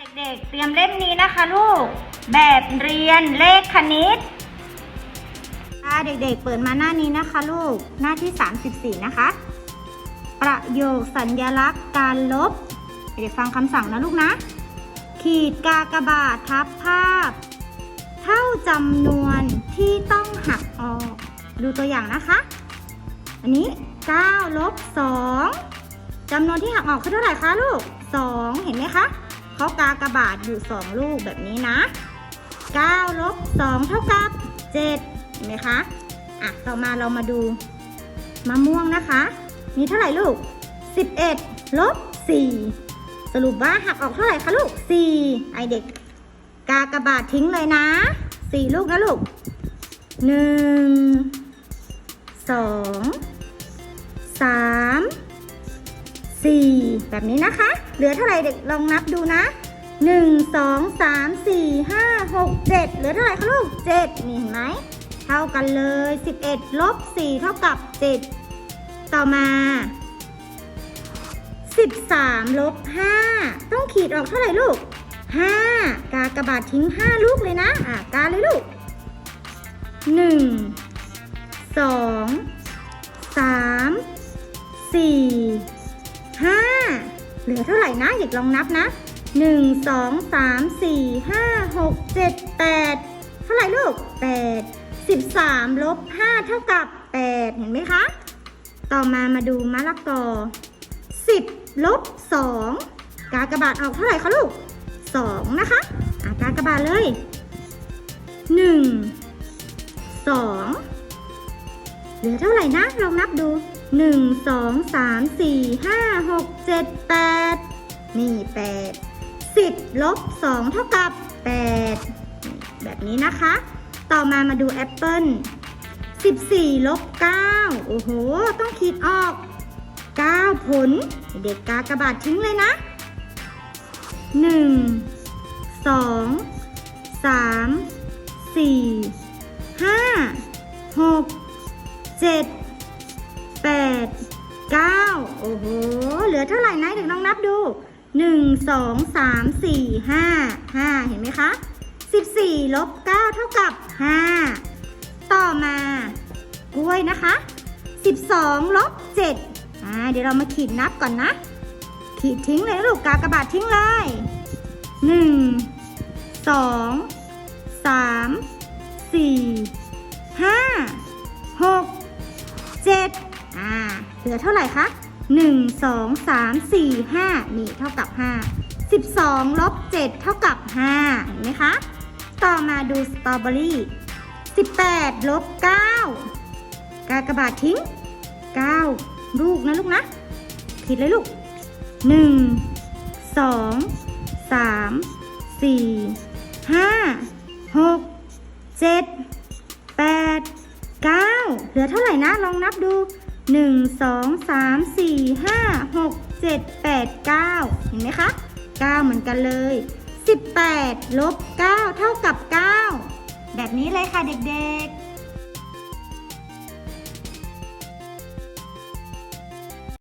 เด็กๆ เตรียมเล่มนี้นะคะลูก แบบเรียนเลขคณิตค่ะเด็กๆ เปิดมาหน้านี้นะคะลูก หน้าที่ 34 นะคะ ประโยคสัญญลักษณ์การลบ เด็กๆ ฟังคำสั่งนะลูกนะ ขีดกากบาททับภาพ เท่าจำนวนที่ต้องหักออก ดูตัวอย่างนะคะ อันนี้9ลบ2จำนวนที่หักออกคือเท่าไหร่คะลูก 2 เห็นไหมคะ เขากากระบาทอยู่ 2 ลูกแบบนี้นะ9ลบ2เท่ากับ 7 เห็นไหมคะ อะ ต่อมาเรามาดูมะม่วงนะคะ มีเท่าไหร่ลูก 11ลบ4สรุปว่าหักออกเท่าไหร่คะลูก 4 ไอเด็ก กากระบาททิ้งเลยนะ 4 ลูกนะลูก 1 2 3 4 แบบนี้นะคะ เหลือเท่าไหร่เด็กลองนับดูนะ 1 2 3 4 5 6 7 เหลือเท่าไหร่คะลูก 7 นี่เห็นไหม เท่ากันเลย 11 ลบ 4 เท่ากับ 7 ต่อมา 13 ลบ 5 ต้องขีดออกเท่าไหร่ลูก 5 กากระบาดทิ้ง 5 ลูกเลยนะ อะ กาเลยลูก 1 2 3 4 5เหลือเท่าไหร่นะอยากลองนับนะ1 2 3 4 5 6 7 8เท่าไหร่ลูก8 13ลบ5เท่ากับ8เห็นไหมคะ ต่อมามาดูมะละกอ10ลบ2กากระบาดออกเท่าไหร่คะลูก2นะคะอะกากระบาดเลย1 2เหลือเท่าไหร่นะลองนับดู หนึ่งสองสามสี่ห้าหกเจ็ดแปดนี่แปดสิบลบสองเท่ากับแปดแบบนี้นะคะ ต่อมามาดูแอปเปิลสิบสี่ลบเก้าโอ้โห ต้องคิดออกเก้าผล เด็กกากระบาดทิ้งเลยนะหนึ่งสองสามสี่ห้าหกเจ็ด 6 7 8 9โอ้โห เหลือเท่าไหร่นะเด็กลองนับดู1 2 3 4 5 5เห็นไหมคะ14ลบ9เท่ากับ5ต่อมากล้วยนะคะ12ลบ7อ่าเดี๋ยวเรามาขีดนับก่อนนะ ขีดทิ้งเลยลูกกากระบาดทิ้งเลย1 2 3 4 เหลือเท่าไหร่คะ 1 2 3 4 5 นี่เท่ากับ 5 12ลบ7เท่ากับ 5 เห็นไหมคะ ต่อมาดูสตรอเบอรี่ 18ลบ9กากระบาดทิ้ง 9 ลูกนะลูกนะขีดเลยลูก 1 2 3 4 5 6 7 8 9 เหลือเท่าไหร่นะ ลองนับดู 1 2 3 4 5 6 7 8 9 เห็นไหมคะ 9 เหมือนกันเลย 18 ลบ 9 เท่ากับ 9 แบบนี้เลยค่ะเด็กๆ